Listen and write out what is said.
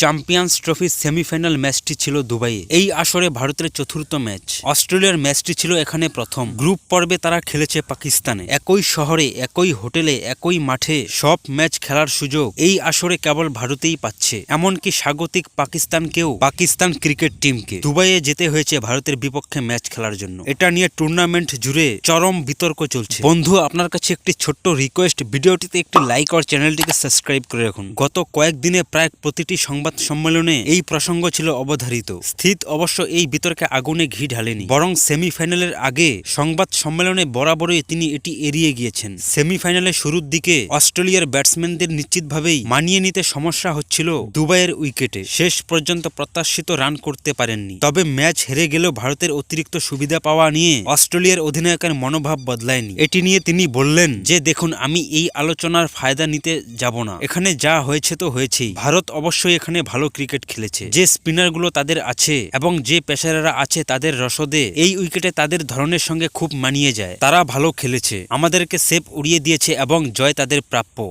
Champions ট্রফির semifinal ম্যাচটি ছিল দুবাইয়ে। এই আসরে ভারতের চতুর্থ ম্যাচ। অস্ট্রেলিয়ার ম্যাচটি ছিল এখানে প্রথম। গ্রুপ পর্বে তারা খেলেছে পাকিস্তানে। একই শহরে, একই হোটেলে, একই মাঠে সব ম্যাচ খেলার সুযোগ এই আসরে কেবল ভারতেই পাচ্ছে। এমনকি স্বাগতিক পাকিস্তানকেও পাকিস্তান ক্রিকেট টিমকে দুবাইয়ে যেতে হয়েছে ভারতের বিপক্ষে ম্যাচ খেলার জন্য। এটা নিয়ে টুর্নামেন্ট জুড়ে চরম বিতর্ক চলছে। বন্ধু, আপনার কাছে একটি ছোট্ট রিকোয়েস্ট ভিডিওটিতে একটি লাইক আর চ্যানেলটিকে সাবস্ক্রাইব করে রাখুন। গত কয়েকদিনে প্রায় প্রতিটি সংবাদ সম্মেলনে এই প্রসঙ্গ ছিল অবধারিত। স্থিত অবশ্য এই বিতর্কে আগুনে ঘি ঢালেনি। বরং সেমিফাইনালের আগে সংবাদ সম্মেলনে বরাবরই তিনি এটি এড়িয়ে গিয়েছেন। সেমিফাইনালের শুরুর দিকে অস্ট্রেলিয়ার ব্যাটসম্যানদের নিশ্চিতভাবেই মানিয়ে নিতে সমস্যা হচ্ছিল দুবাইয়ের উইকেটে। শেষ পর্যন্ত প্রত্যাশিত রান করতে পারেননি। তবে ম্যাচ হেরে গেলেও ভারতের অতিরিক্ত সুবিধা পাওয়া নিয়ে অস্ট্রেলিয়ার অধিনায়কের মনোভাব বদলায়নি। এটি নিয়ে তিনি বললেন যে, দেখুন, আমি এই আলোচনার ফায়দা নিতে যাব না। এখানে যা হয়েছে তো হয়েছেই। ভারত অবশ্যই এখানে ভালো ক্রিকেট খেলেছে। যে স্পিনারগুলো তাদের আছে এবং যে পেশারেরা আছে তাদের রসদে এই উইকেটে তাদের ধরনের সঙ্গে খুব মানিয়ে যায়। তারা ভালো খেলেছে। আমাদেরকে সেফ উড়িয়ে দিয়েছে এবং জয় তাদের প্রাপ্য।